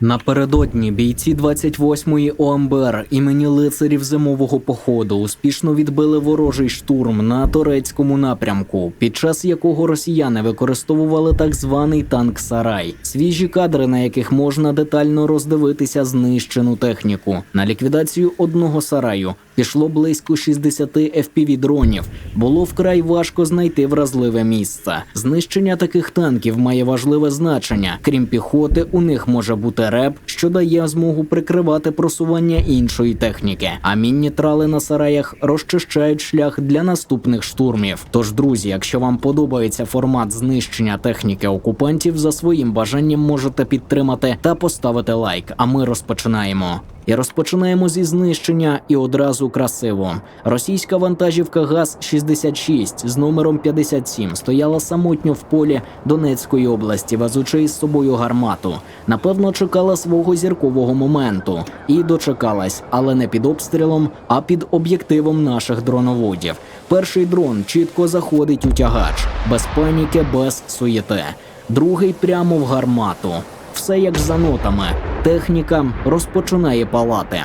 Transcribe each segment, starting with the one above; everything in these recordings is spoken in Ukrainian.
Напередодні бійці 28-ї ОМБР імені лицарів зимового походу успішно відбили ворожий штурм на турецькому напрямку, під час якого росіяни використовували так званий танк Сарай, свіжі кадри, на яких можна детально роздивитися знищену техніку. На ліквідацію одного сараю пішло близько 60 fpv дронів. Було вкрай важко знайти вразливе місце. Знищення таких танків має важливе значення. Крім піхоти, у них може бути реп, що дає змогу прикривати просування іншої техніки. А мінні трали на сараях розчищають шлях для наступних штурмів. Тож, друзі, якщо вам подобається формат знищення техніки окупантів, за своїм бажанням можете підтримати та поставити лайк. А ми розпочинаємо. І розпочинаємо зі знищення і одразу красиво. Російська вантажівка ГАЗ-66 з номером 57 стояла самотньо в полі Донецької області, везучи із собою гармату. Напевно, чекала свого зіркового моменту і дочекалась, але не під обстрілом, а під об'єктивом наших дроноводів. Перший дрон чітко заходить у тягач, без паніки, без суєти. Другий прямо в гармату. Все як за нотами. Техніка розпочинає палати.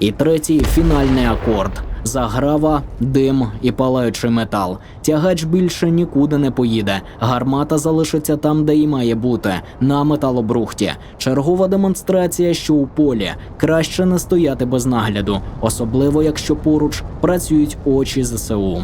І третій фінальний акорд. Заграва, дим і палаючий метал. Тягач більше нікуди не поїде. Гармата залишиться там, де і має бути, на металобрухті. Чергова демонстрація, що у полі краще не стояти без нагляду, особливо якщо поруч працюють очі ЗСУ.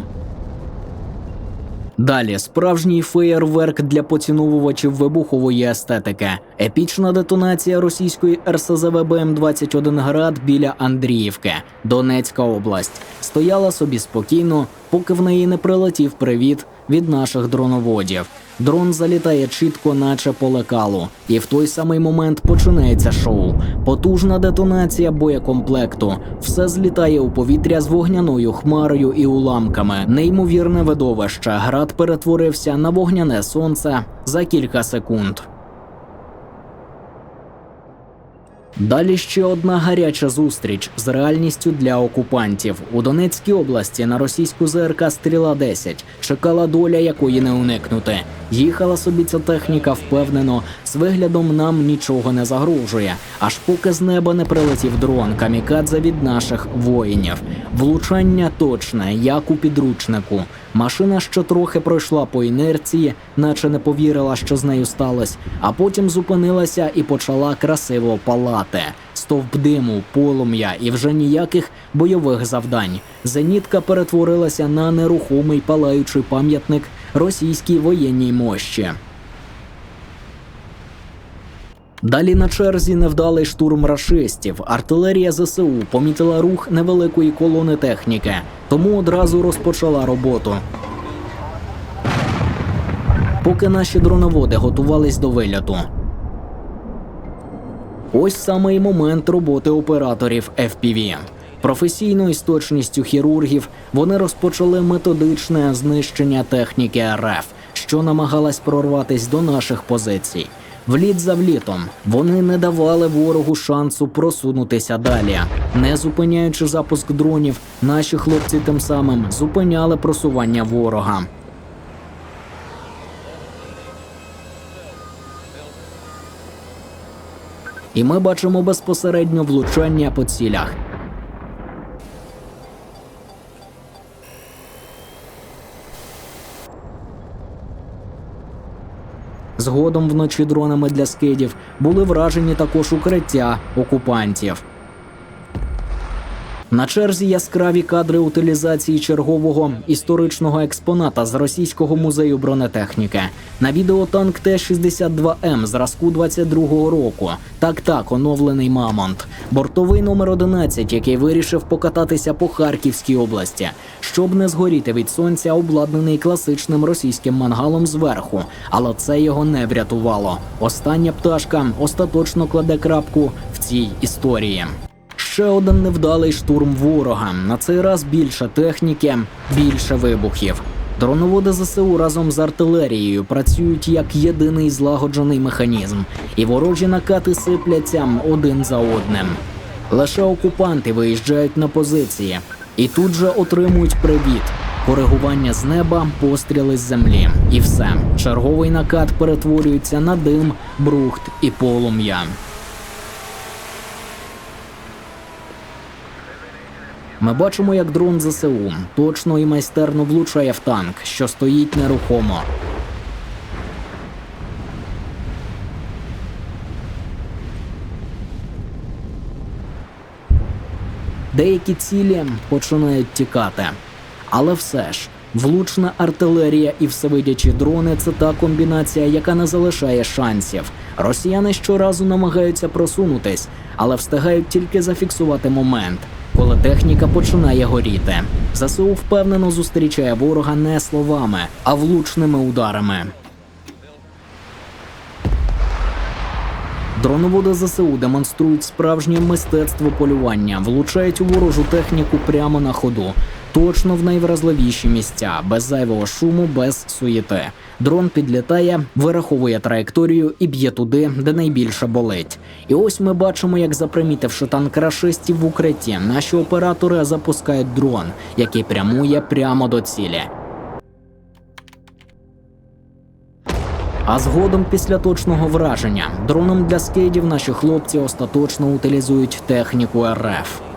Далі справжній феєрверк для поціновувачів вибухової естетики. Епічна детонація російської РСЗВ БМ-21 град біля Андріївки, Донецька область. Стояла собі спокійно, поки в неї не прилетів привіт від наших дроноводів. Дрон залітає чітко, наче по лекалу, і в той самий момент починається шоу. Потужна детонація боєкомплекту. Все злітає у повітря з вогняною хмарою і уламками. Неймовірне видовище. Град перетворився на вогняне сонце за кілька секунд. Далі ще одна гаряча зустріч з реальністю для окупантів у Донецькій області на російську ЗРК Стріла 10 чекала доля, якої не уникнути. Їхала собі ця техніка впевнено, з виглядом нам нічого не загрожує, аж поки з неба не прилетів дрон камікадзе від наших воїнів. Влучання точне, як у підручнику. Машина ще трохи пройшла по інерції, наче не повірила, що з нею сталося, а потім зупинилася і почала красиво палати. Стовп диму, полум'я і вже ніяких бойових завдань. Зенітка перетворилася на нерухомий палаючий пам'ятник російській воєнній мощі. Далі на черзі невдалий штурм рашистів. Артилерія ЗСУ помітила рух невеликої колони техніки, тому одразу розпочала роботу. Поки наші дроноводи готувались до вильоту. Ось саме і момент роботи операторів FPV. Професійною з точністю хірургів вони розпочали методичне знищення техніки РФ, що намагалась прорватись до наших позицій. Вліт за влітом вони не давали ворогу шансу просунутися далі. Не зупиняючи запуск дронів, наші хлопці тим самим зупиняли просування ворога. І ми бачимо безпосередньо влучання по цілях. Згодом вночі дронами для скидів були вражені також укриття окупантів. На черзі яскраві кадри утилізації чергового історичного експоната з російського музею бронетехніки. На відео танк Т-62М зразку 22-го року. Так так, оновлений Мамонт. Бортовий номер 11, який вирішив покататися по Харківській області. Щоб не згоріти від сонця, обладнаний класичним російським мангалом зверху, але це його не врятувало. Остання пташка остаточно кладе крапку в цій історії. Ще один невдалий штурм ворога. На цей раз більше техніки, більше вибухів. Дроноводи ЗСУ разом з артилерією працюють як єдиний злагоджений механізм, і ворожі накати сипляться один за одним. Лише окупанти виїжджають на позиції і тут же отримують привіт. Коригування з неба, постріли з землі. І все. Черговий накат перетворюється на дим, брухт і полум'я. Ми бачимо, як дрон ЗСУ точно і майстерно влучає в танк, що стоїть нерухомо. Деякі цілі починають тікати. Але все ж, влучна артилерія і всевидячі дрони це та комбінація, яка не залишає шансів. Росіяни щоразу намагаються просунутись, але встигають тільки зафіксувати момент, коли техніка починає горіти. ЗСУ впевнено зустрічає ворога не словами, а влучними ударами. Дроноводи ЗСУ демонструють справжнє мистецтво полювання, влучають у ворожу техніку прямо на ходу, точно в найвразливіші місця, без зайвого шуму, без суєти. Дрон підлітає, вираховує траєкторію і б'є туди, де найбільше болить. І ось ми бачимо, як запримітивши танк рашистів в укритті, наші оператори запускають дрон, який прямує прямо до цілі. А згодом, після точного враження, дроном для скейдів наші хлопці остаточно утилізують техніку РФ.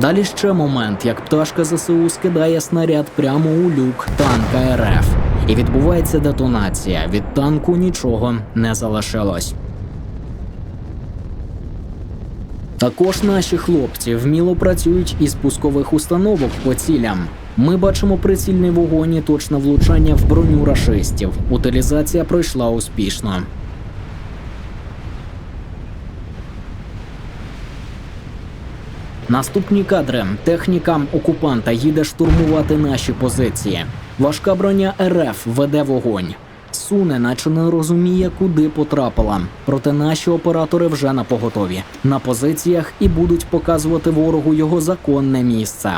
Далі ще момент, як пташка ЗСУ скидає снаряд прямо у люк танка РФ. І відбувається детонація. Від танку нічого не залишилось. Також наші хлопці вміло працюють із пускових установок по цілям. Ми бачимо прицільний вогонь і точне влучання в броню рашистів. Утилізація пройшла успішно. Наступні кадри. Техніка окупанта їде штурмувати наші позиції. Важка броня РФ веде вогонь. Суне, наче не розуміє, куди потрапила. Проте наші оператори вже на поготові на позиціях і будуть показувати ворогу його законне місце.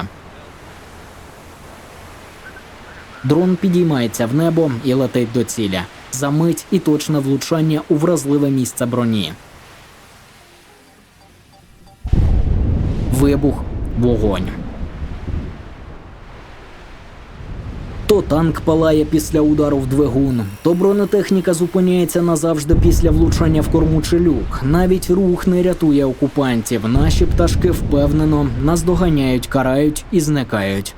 Дрон підіймається в небо і летить до цілі. Замить і точне влучання у вразливе місце броні. Вибух, вогонь. То танк палає після удару в двигун, то бронетехніка зупиняється назавжди після влучання в корму чи люк. Навіть рух не рятує окупантів. Наші пташки впевнено наздоганяють, карають і зникають.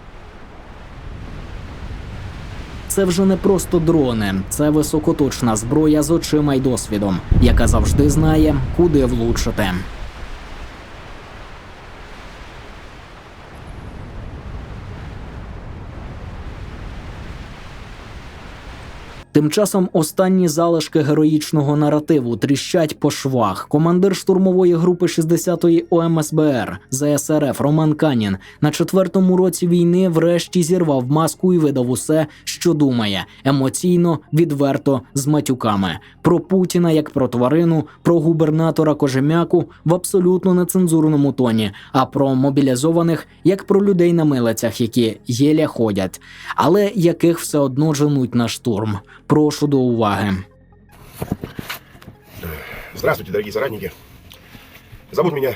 Це вже не просто дрони, це високоточна зброя з очима й досвідом, яка завжди знає, куди влучити. Тим часом останні залишки героїчного наративу тріщать по швах. Командир штурмової групи 60-ї ОМСБР ЗСРФ Роман Канін на четвертому році війни врешті зірвав маску і видав усе, що думає, емоційно, відверто, з матюками про Путіна як про тварину, про губернатора Кожем'яку в абсолютно нецензурному тоні, а про мобілізованих як про людей на милицях, які єля ходять, але яких все одно женуть на штурм. Прошу до уваги. Здравствуйте, дорогие соратники. Зовут меня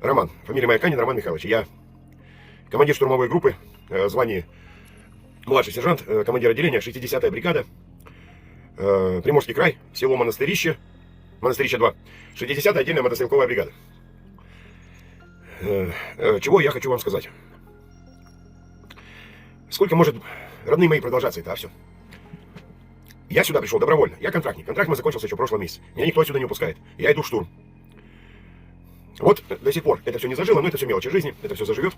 Роман. Фамилия моя Канин Роман Михайлович. Я командир штурмовой группы, э, звание младший сержант, э, командир отделения 60-я бригада, э, Приморский край, село Монастырище, Монастырище 2, 60-я отдельная мотострелковая бригада. Чего я хочу вам сказать? Сколько может родные мои продолжаться это, а все? Я сюда пришел добровольно. Я контрактник. Контракт мой закончился еще в прошлом месяце. Меня никто отсюда не упускает. Я иду в штурм. Вот э, до сих пор это все не зажило, но это все мелочи жизни. Это все заживет.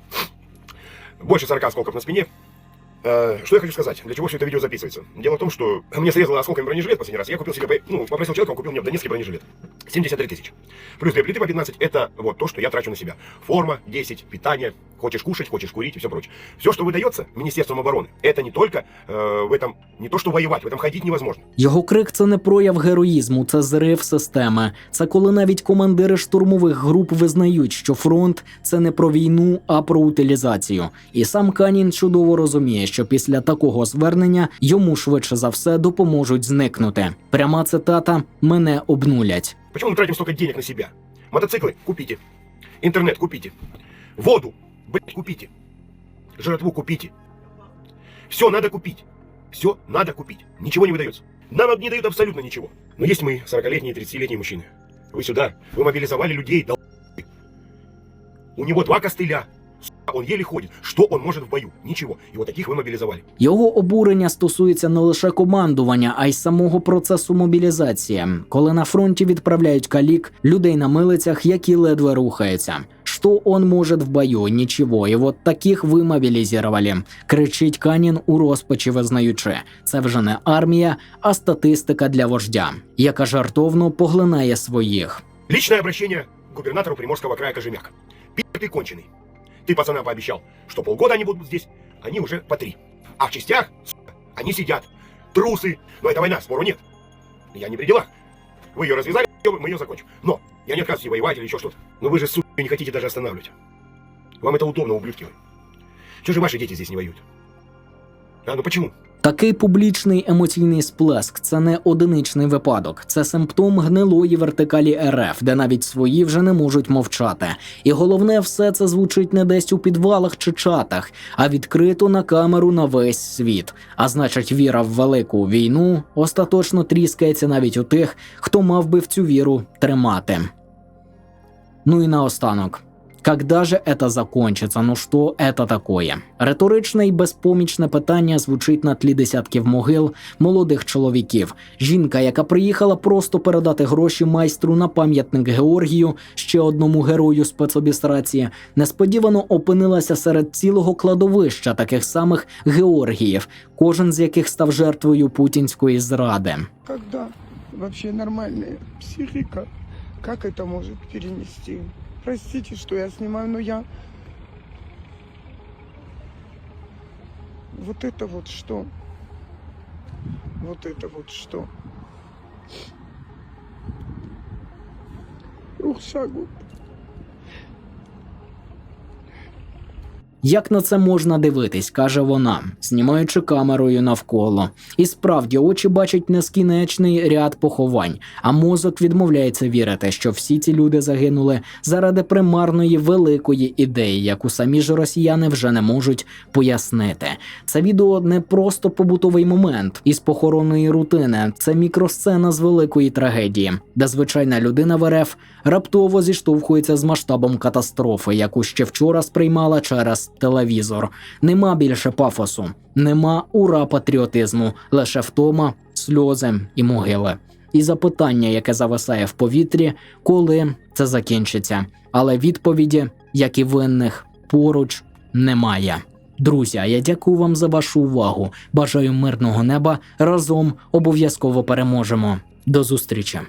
Больше 40 осколков на спине. Э, Что я хочу сказать? Для чего все это видео записывается? Дело в том, что мне срезало осколками бронежилет последний раз. Я купил себе, ну, попросил человека, он купил мне в Донецке бронежилет. 73 тысячи. Плюс две плиты по 15. Это вот то, что я трачу на себя. Форма 10, питание. Хочешь кушать, хочешь курить и все прочее. Все, что выдается Министерством обороны, это не только э, в этом, не то, что воевать, в этом ходить невозможно. Його крик це не прояв героїзму, це зрив системи. Це коли навіть командири штурмових груп визнають, що фронт це не про війну, а про утилізацію. І сам Канін чудово розуміє, що що після такого звернення йому швидше за все допоможуть зникнути. Пряма цитата мене обнулять. Почему мы тратим столько денег на себя? Мотоциклы купите. Интернет купите. Воду, блядь, купите. Жратву купите. Все надо купить. Все надо купить. Ничего не выдается. Нам не дают абсолютно ничего. Но есть мы, 40-летние, 30-летние мужчины. Вы сюда, вы мобилизовали людей, дол... У него два костыля. Сука, Он еле ходит. Что он может в бою? Ничего. И вот таких вы мобилизовали. Його обурення стосується не лише командування, а й самого процесу мобілізації, коли на фронті відправляють калік, людей на милицях, які ледве рухаються. Що он може в бою? Нічого. І от таких ви мобілізували. Кричить Канін у розпачі, визнаючи, це вже не армія, а статистика для вождя, яка жартовно поглинає своїх. Личное обращение к губернатору Приморского края Кожемяка. Пи*** ты конченый. Ты пацанам пообещал, что полгода они будут здесь, они уже по три. А в частях, они сидят. Трусы. Но это война, спору нет. Я не при делах. Вы ее развязали, мы ее закончим. Но я не отказываюсь воевать или еще что-то. Но вы же, сука, не хотите даже останавливать. Вам это удобно, ублюдки вы. Чего же ваши дети здесь не воюют? А, ну почему? Такий публічний емоційний сплеск це не одиничний випадок, це симптом гнилої вертикалі РФ, де навіть свої вже не можуть мовчати. І головне, все це звучить не десь у підвалах чи чатах, а відкрито на камеру на весь світ. А значить, віра в велику війну остаточно тріскається навіть у тих, хто мав би в цю віру тримати. Ну і наостанок. Когда же это закончится? Ну що это такое? Риторичне й безпомічне питання звучить на тлі десятків могил молодих чоловіків. Жінка, яка приїхала просто передати гроші майстру на пам'ятник Георгію, ще одному герою спецобістрації, несподівано опинилася серед цілого кладовища таких самих Георгіїв, кожен з яких став жертвою путінської зради. Когда вообще нормальная психика, как это может перенести? Простите, что я снимаю, но я... Вот это вот что? Вот это вот что? Рух шагу. Як на це можна дивитись, каже вона, знімаючи камерою навколо. І справді очі бачать нескінчений ряд поховань, а мозок відмовляється вірити, що всі ці люди загинули заради примарної великої ідеї, яку самі ж росіяни вже не можуть пояснити. Це відео не просто побутовий момент із похоронної рутини, це мікросцена з великої трагедії, де звичайна людина в РФ раптово зіштовхується з масштабом катастрофи, яку ще вчора сприймала через телевізор. Нема більше пафосу, нема ура патріотизму, лише втома, сльози і могили. І запитання, яке зависає в повітрі, коли це закінчиться. Але відповіді, як і винних, поруч немає. Друзі, я дякую вам за вашу увагу. Бажаю мирного неба. Разом обов'язково переможемо. До зустрічі!